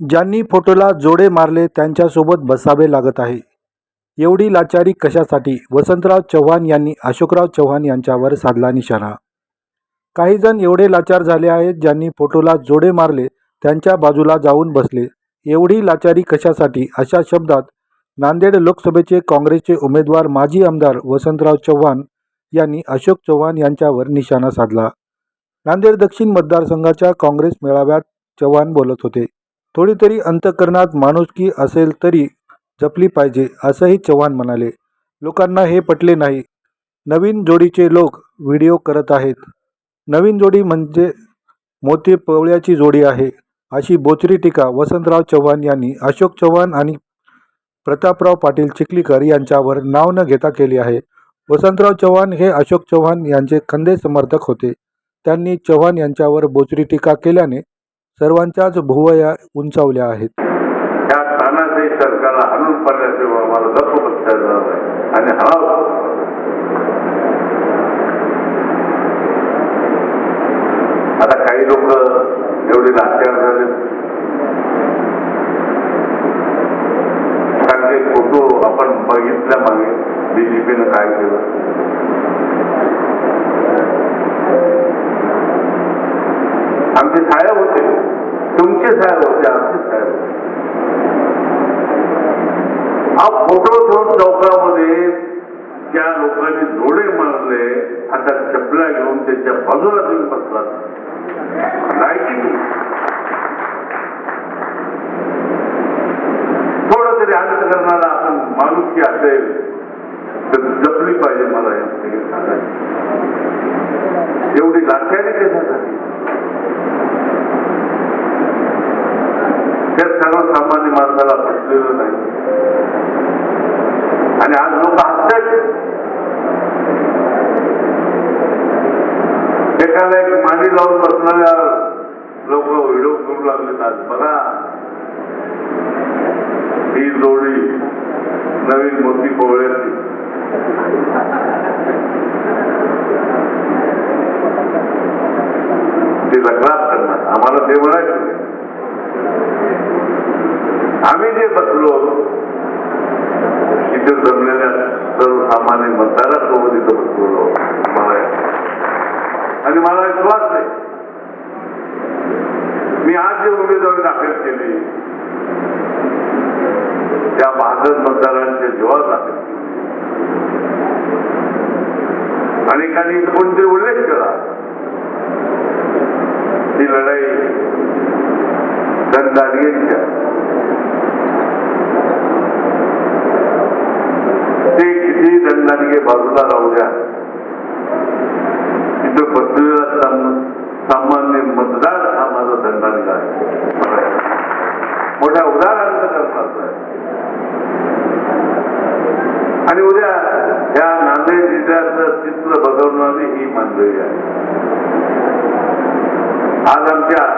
ज्यांनी फोटोला जोडे मारले त्यांच्यासोबत बसावे लागत आहे. एवढी लाचारी कशासाठी? वसंतराव चव्हाण यांनी अशोकराव चव्हाण यांच्यावर साधला निशाणा. काही जण एवढे लाचार झाले आहेत ज्यांनी फोटोला जोडे मारले त्यांच्या बाजूला जाऊन बसले. एवढी लाचारी कशासाठी? अशा शब्दात नांदेड लोकसभेचे काँग्रेसचे उमेदवार माजी आमदार वसंतराव चव्हाण यांनी अशोक चव्हाण यांच्यावर निशाणा साधला. नांदेड दक्षिण मतदारसंघाच्या काँग्रेस मेळाव्यात चव्हाण बोलत होते. थोडी तरी अंतकरणात माणुसकी असेल तरी जपली पाहिजे असंही चव्हाण म्हणाले. लोकांना हे पटले नाही. नवीन जोडीचे लोक व्हिडिओ करत आहेत. नवीन जोडी म्हणजे मोती पवळ्याची जोडी आहे अशी बोचरी टीका वसंतराव चव्हाण यांनी अशोक चव्हाण आणि प्रतापराव पाटील चिखलीकर यांच्यावर नाव न घेता केली आहे. वसंतराव चव्हाण हे अशोक चव्हाण यांचे खंदे समर्थक होते. त्यांनी चव्हाण यांच्यावर बोचरी टीका केल्याने सर्वांच्याच भुवया उंचावल्या आहेत. त्या तानाशाही सरकारला हाणून पडल्याशिवाय आम्हाला गप्प बसता येणार नाही आणि हराव आता काही लोक एवढे लाचार झाले. कारण ते फोटो आपण बघितल्या मागे बीजेपीनं काय केलं. आमचे साहेब होते. तुमचे साहेब होते आमचे साहेब होते. हा फोटो ठेवून चौकामध्ये त्या लोकांनी जोडे मारले आता चपला घेऊन त्यांच्या बाजूला तुम्ही बसला लायकी थोडं तरी अंत करणारा आपण माणुसकी असेल तर जपली पाहिजे मला हे एवढी लाचारी ते त्या कोणी माणसाला भेटलेलं नाही. आणि आज लोक हसतात एकाला एक मांडी लावून बसणाऱ्या लोक व्हिडिओ करू लागलेत आज. बघा. ही जोडी नवीन मोती पोवळ्याची ते लग्नात करणार. आम्हाला ते म्हणायचं. आम्ही जे बसलो इथे जमलेल्या सर्वसामान्य मतदारासोबत इथं बसलो मला आणि मला विश्वास नाही. मी आज जे उमेदवारी दाखल केली त्या बहादर मतदारांच्या जीवावर दाखल केली. अनेकांनी कोणतरी उल्लेख केला ही लढाई दंडाडगेंच्या ते किती बाजूला राहू द्या. तिथं बसलेला सामान्य मतदार हा माझा दंडाडगा आहे मोठ्या उदाहरणार्थ करतात. आणि उद्या या नांदेड जिल्ह्याचं चित्र बघवणारी ही मंडळी आहे. आज आमच्या